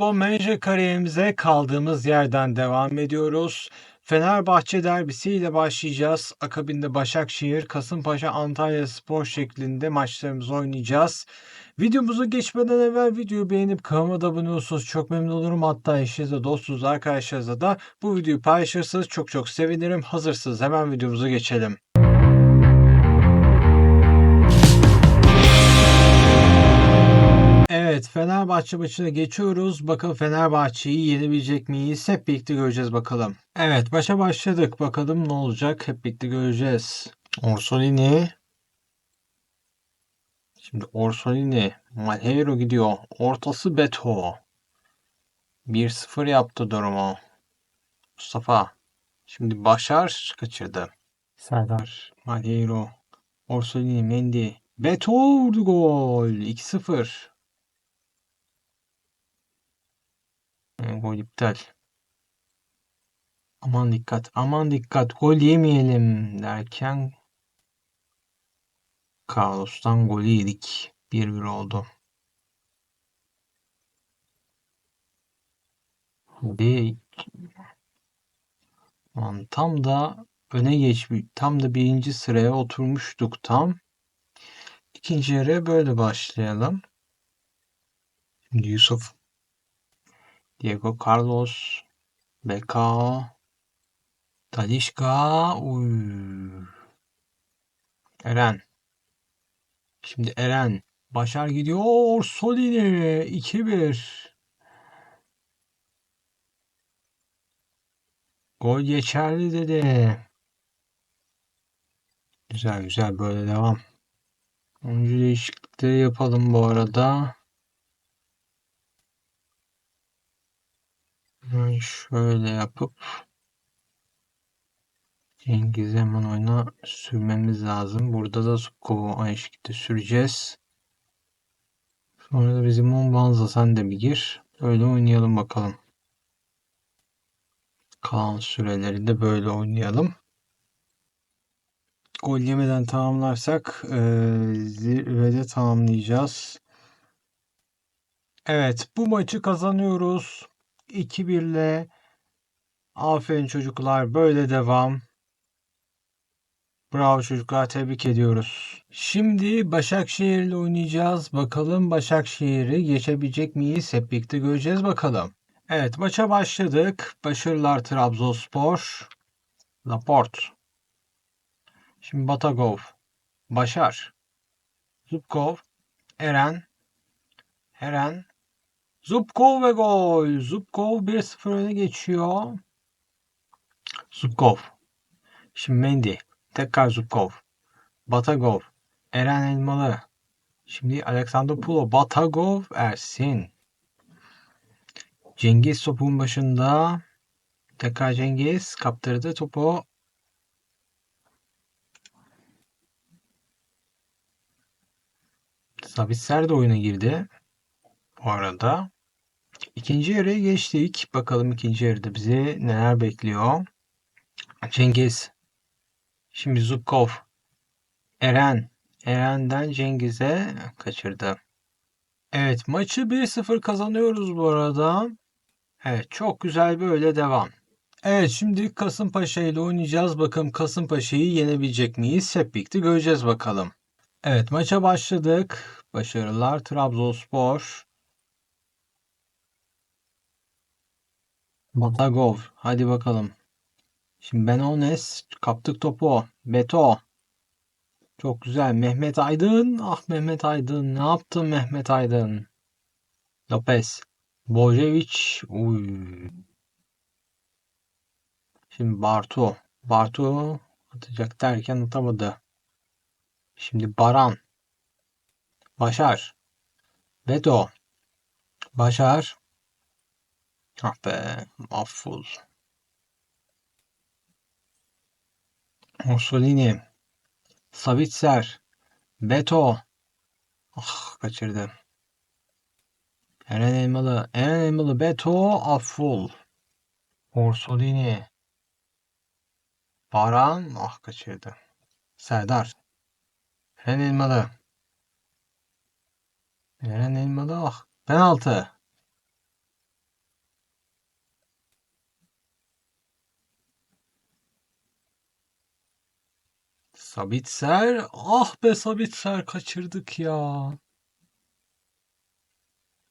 Futbol menajer kariyerimize kaldığımız yerden devam ediyoruz. Fenerbahçe derbisiyle başlayacağız. Akabinde Başakşehir, Kasımpaşa, Antalya Spor şeklinde maçlarımızı oynayacağız. Videomuzu geçmeden evvel videoyu beğenip kanalıma da abone olursanız çok memnun olurum. Hatta eşinize, dostunuz, arkadaşlarınızla da bu videoyu paylaşırsanız çok çok sevinirim. Hazırsınız hemen videomuza geçelim. Evet Fenerbahçe maçına geçiyoruz. Bakalım Fenerbahçe'yi yenebilecek miyiz? Hep birlikte göreceğiz bakalım. Evet başa başladık. Bakalım ne olacak? Hep birlikte göreceğiz. Orsolini. Şimdi Orsolini. Malheiro gidiyor. Ortası Beto. 1-0 yaptı durumu. Mustafa. Şimdi Başar kaçırdı. Serdar. Malheiro. Orsolini. Mendy. Beto vurdu gol. 2-0. E, Gol iptal. Aman dikkat, aman dikkat, gol yemeyelim derken Carlos'tan golü yedik. 1-1 oldu. Lan tam da öne geçmiş, tam da birinci sıraya oturmuştuk tam. İkinci yarıya böyle başlayalım. Şimdi Yusuf Diego Carlos, Becao, Talisca, uy. Eren. Şimdi Eren. Başar gidiyor. Solini 2-1. Gol geçerli dedi. Güzel güzel böyle devam. Oyuncu değişiklikleri yapalım bu arada. Şöyle yapıp Cengiz'i hemen oyuna sürmemiz lazım. Burada da Subkov'u şekilde süreceğiz. Sonra da bizim Monbanza sen de bir gir. Öyle oynayalım bakalım. Kalan süreleri de böyle oynayalım. Gol yemeden tamamlarsak eee zirvede tamamlayacağız. Evet bu maçı kazanıyoruz. 2-1 ile aferin çocuklar böyle devam. Bravo çocuklar tebrik ediyoruz. Şimdi Başakşehir ile oynayacağız. Bakalım Başakşehir'i geçebilecek miyiz? Hep birlikte göreceğiz bakalım. Evet maça başladık. Başarılar Trabzonspor. Laporte. Şimdi Batagov. Başar. Zubkov. Eren. Eren. Zubkov ve gol. Zubkov 1-0 öne geçiyor. Zubkov. Şimdi Mendy. Tekrar Zubkov. Batagov. Eren Elmalı. Şimdi Alexandropulo. Batagov. Ersin. Cengiz topun başında. Tekrar Cengiz kaptırdı topu. Sabitzer de oyuna girdi. Bu arada. İkinci yarıya geçtik. Bakalım ikinci yarıda bizi neler bekliyor. Cengiz. Şimdi Zubkov. Eren. Eren'den Cengiz'e kaçırdı. Evet maçı 1-0 kazanıyoruz bu arada. Evet çok güzel böyle devam. Evet şimdi Kasımpaşa ile oynayacağız. Bakalım Kasımpaşa'yı yenebilecek miyiz? Hep birlikte göreceğiz bakalım. Evet maça başladık. Başarılar Trabzonspor. Batagov. Hadi bakalım. Şimdi Benones kaptık topu. Beto. Çok güzel. Mehmet Aydın. Ah Mehmet Aydın. Ne yaptın Mehmet Aydın? Lopez. Bojevic. Uy. Şimdi Bartu. Bartu atacak derken atamadı. Şimdi Baran. Başar. Beto. Başar. Ah be. Afful. Mussolini. Savitzer. Beto. Ah kaçırdı. Eren Elmalı. Eren Elmalı. Beto. Afful. Orsolini. Baran. Ah kaçırdı. Serdar. Eren Elmalı. Eren Elmalı. Ah. Penaltı. Sabitzer. Ah be Sabitzer kaçırdık ya.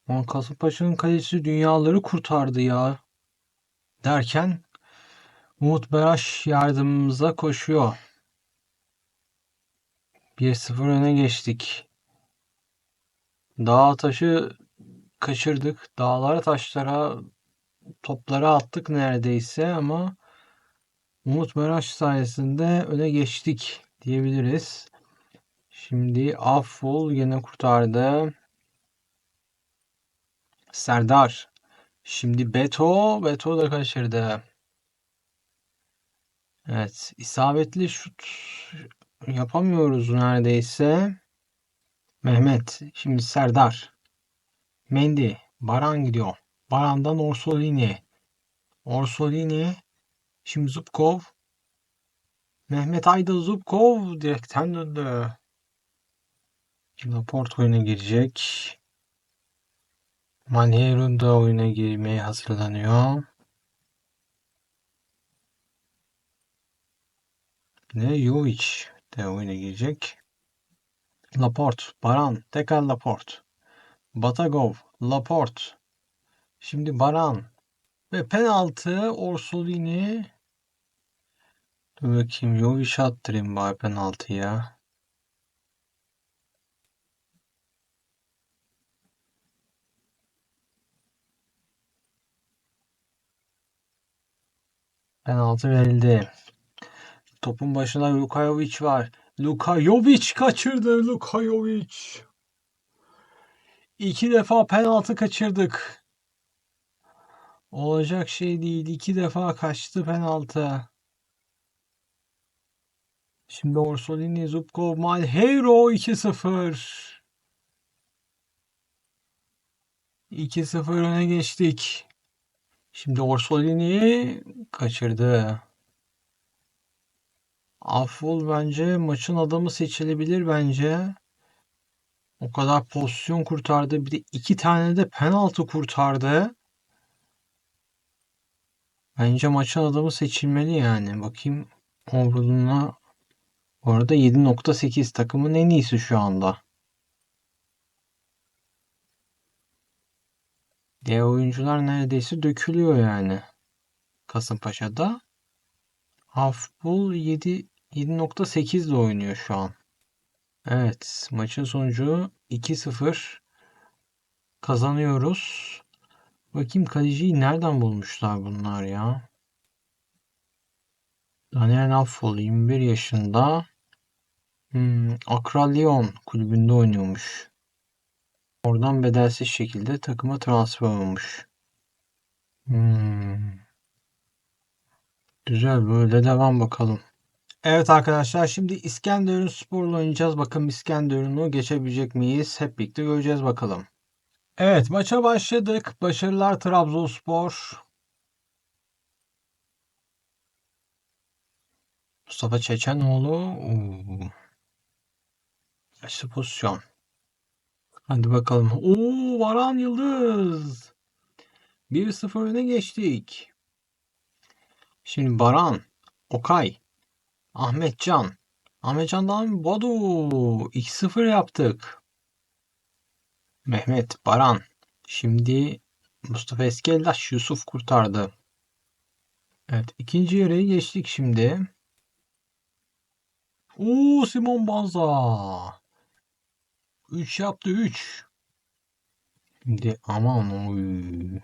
Ulan Kasımpaşa'nın kalecisi dünyaları kurtardı ya. Derken Umut Meraş yardımımıza koşuyor. 1-0 öne geçtik. Dağ taşı kaçırdık. Dağlara taşlara toplara attık neredeyse ama Umut Meraş sayesinde öne geçtik diyebiliriz. Şimdi Affol yine kurtardı. Serdar. Şimdi Beto. Beto da kaçırdı. Evet. isabetli şut yapamıyoruz neredeyse. Mehmet. Şimdi Serdar. Mendy. Baran gidiyor. Baran'dan Orsolini. Orsolini. Şimdi Zubkov. Mehmet Ayda Zubkov direkten döndü. Şimdi Laporte oyuna girecek. Manherun da oyuna girmeye hazırlanıyor. Ne Jovic de oyuna girecek. Laporte, Baran, tekrar Laporte. Batagov, Laporte. Şimdi Baran. Ve penaltı Orsolini. Dur bakayım Jovic attırayım bari penaltıya. Penaltı verildi. Topun başında Luka Jovic var. Luka Jovic kaçırdı. Luka Jovic. İki defa penaltı kaçırdık. Olacak şey değil. İki defa kaçtı penaltı. Şimdi Orsolini, Zubkov, Malheiro 2-0. 2-0 öne geçtik. Şimdi Orsolini kaçırdı. Affol bence maçın adamı seçilebilir bence. O kadar pozisyon kurtardı. Bir de iki tane de penaltı kurtardı. Bence maçın adamı seçilmeli yani. Bakayım Overall'una. Bu arada 7.8 takımın en iyisi şu anda. Diğer oyuncular neredeyse dökülüyor yani. Kasımpaşa'da. Hafbul 7 7.8 ile oynuyor şu an. Evet, maçın sonucu 2-0 kazanıyoruz. Bakayım kaleciyi nereden bulmuşlar bunlar ya? Daniel Affol 21 yaşında. Hmm, Accra Lyon kulübünde oynuyormuş. Oradan bedelsiz şekilde takıma transfer olmuş. Hmm. Güzel böyle devam bakalım. Evet arkadaşlar şimdi İskenderun Spor'la oynayacağız. Bakalım İskenderun'u geçebilecek miyiz? Hep birlikte göreceğiz bakalım. Evet maça başladık. Başarılar Trabzonspor. Mustafa Çeçenoğlu. Oo. Açtı pozisyon. Hadi bakalım. Oo Varan Yıldız. 1-0 öne geçtik. Şimdi Baran, Okay, Ahmetcan. Ahmetcan'dan Badu 2-0 yaptık. Mehmet, Baran. Şimdi Mustafa Eskellaş, Yusuf kurtardı. Evet ikinci yarıyı geçtik şimdi. Oo Simon Banza. 3 yaptı 3. Şimdi aman oy.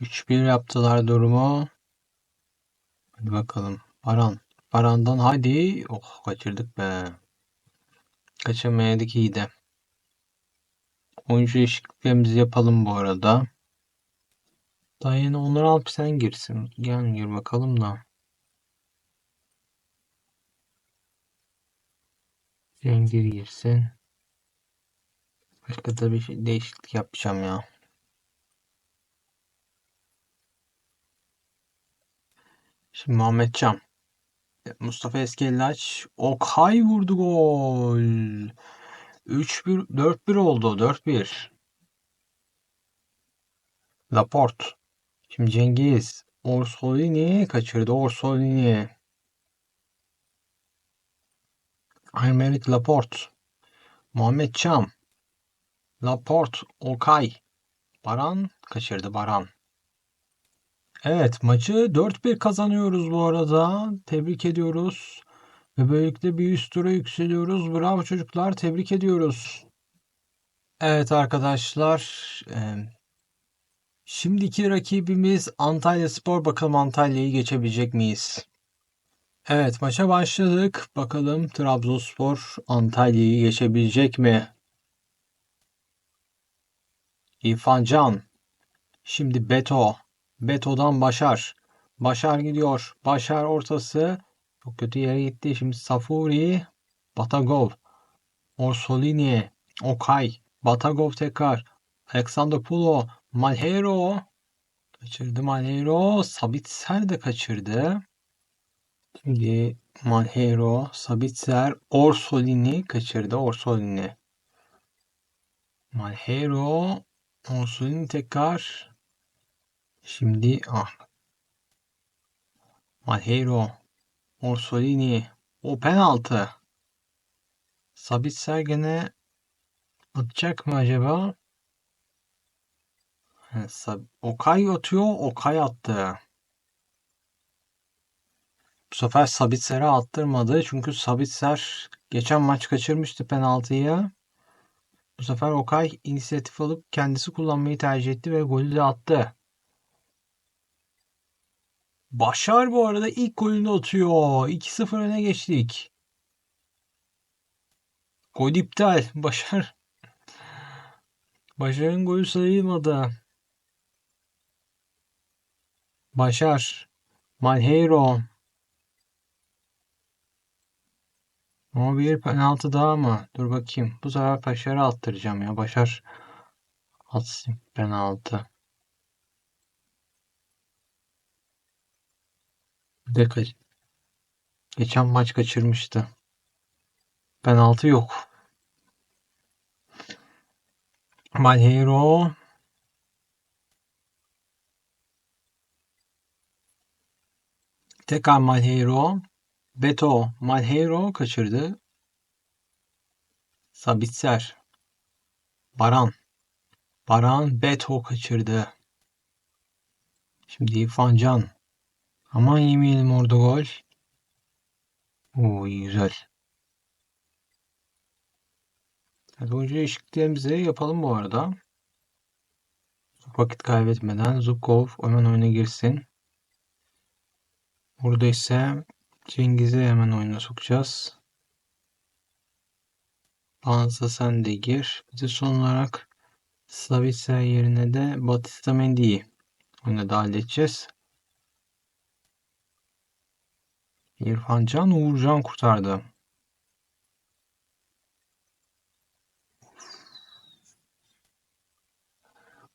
3-1 yaptılar durumu. Hadi bakalım. Baran. Baran'dan hadi. Oh kaçırdık be. Kaçırmayadık iyi de. Oyuncu değişikliklerimizi yapalım bu arada. Daha yeni Onur Alp sen girsin. Gel gir bakalım da. Cengir girsin. Başka da bir şey değişiklik yapacağım ya. Şimdi Muhammed Can. Mustafa Eskellaç. Okay vurdu gol. 3-1 4-1 oldu. 4-1. Laporte. Şimdi Cengiz. Orsolini kaçırdı. Orsolini. Aymeric Laporte. Muhammed Çam. Laporte. Okay. Baran kaçırdı Baran. Evet maçı 4-1 kazanıyoruz bu arada. Tebrik ediyoruz. Ve böylelikle bir üst tura yükseliyoruz. Bravo çocuklar tebrik ediyoruz. Evet arkadaşlar. Şimdiki rakibimiz Antalya Spor. Bakalım Antalya'yı geçebilecek miyiz? Evet maça başladık. Bakalım Trabzonspor Antalya'yı geçebilecek mi? İrfan Can. Şimdi Beto. Beto'dan Başar. Başar gidiyor. Başar ortası. Çok kötü yere gitti. Şimdi Safuri. Batagov. Orsolini. Okay. Batagov tekrar. Alexander Pulo. Malhero. Kaçırdı Malhero. Sabitzer de kaçırdı. Şimdi Malhero, Sabitzer, Orsolini kaçırdı. Orsolini. Malhero, Orsolini tekrar. Şimdi ah. Malhero, Orsolini. O penaltı. Sabitzer atacak mı acaba? Okay atıyor. Okay attı. Bu sefer Sabitzer'e attırmadı. Çünkü Sabitzer geçen maç kaçırmıştı penaltıyı. Bu sefer Okay inisiyatif alıp kendisi kullanmayı tercih etti ve golü de attı. Başar bu arada ilk golünü atıyor. 2-0 öne geçtik. Gol iptal. Başar. Başar'ın golü sayılmadı. Başar. Malheiro. Ama bir penaltı daha mı? Dur bakayım. Bu sefer Başar'ı attıracağım ya. Başar atsın penaltı. Bir de kaç... Geçen maç kaçırmıştı. Penaltı yok. Malheiro Tekrar Malheiro Beto Malheiro kaçırdı. Sabitzer. Baran. Baran Beto kaçırdı. Şimdi İrfan Can. Aman yemeyelim orada gol. Oo güzel. Hadi oyuncu değişikliklerimizi yapalım bu arada. Vakit kaybetmeden Zukov hemen oyuna girsin. Burada ise Cengiz'i hemen oyuna sokacağız. Banza sen de gir. Bir de son olarak Savitsa yerine de Batista Mendy'yi oyuna dahil edeceğiz. İrfan Can Uğurcan kurtardı.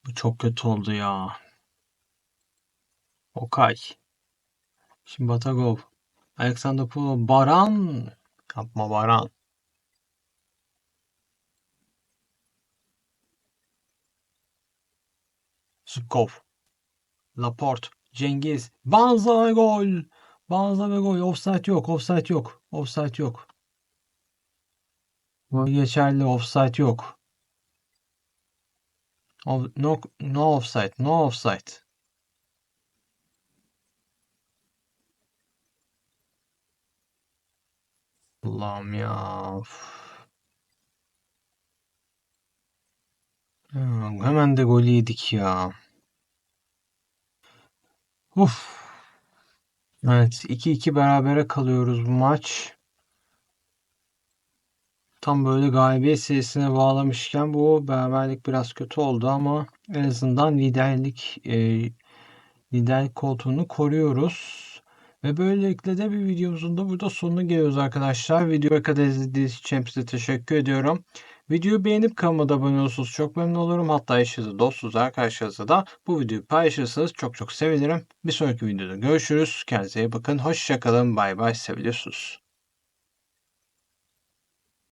Bu çok kötü oldu ya. Okay. Şimdi Batagov. Alexander Pulo. Baran. Yapma Baran. Zukov. Laporte. Cengiz. Banza ve gol. Banza ve gol. Offside yok. Offside yok. Offside yok. Bu geçerli. Offside yok. No, no offside. No offside. Allah'ım ya. hemen de gol yedik ya. Uf. Evet 2-2 berabere kalıyoruz bu maç. Tam böyle galibiyet serisine bağlamışken bu beraberlik biraz kötü oldu ama en azından liderlik e, liderlik koltuğunu koruyoruz. Ve böylelikle de bir videomuzun da burada sonuna geliyoruz arkadaşlar. Videoya kadar izlediğiniz için hepinize teşekkür ediyorum. Videoyu beğenip kanalıma da abone olursanız çok memnun olurum. Hatta eşinize, dostunuz, arkadaşlarınızla da bu videoyu paylaşırsanız çok çok sevinirim. Bir sonraki videoda görüşürüz. Kendinize iyi bakın. Hoşçakalın. Bay bay. Seviliyorsunuz.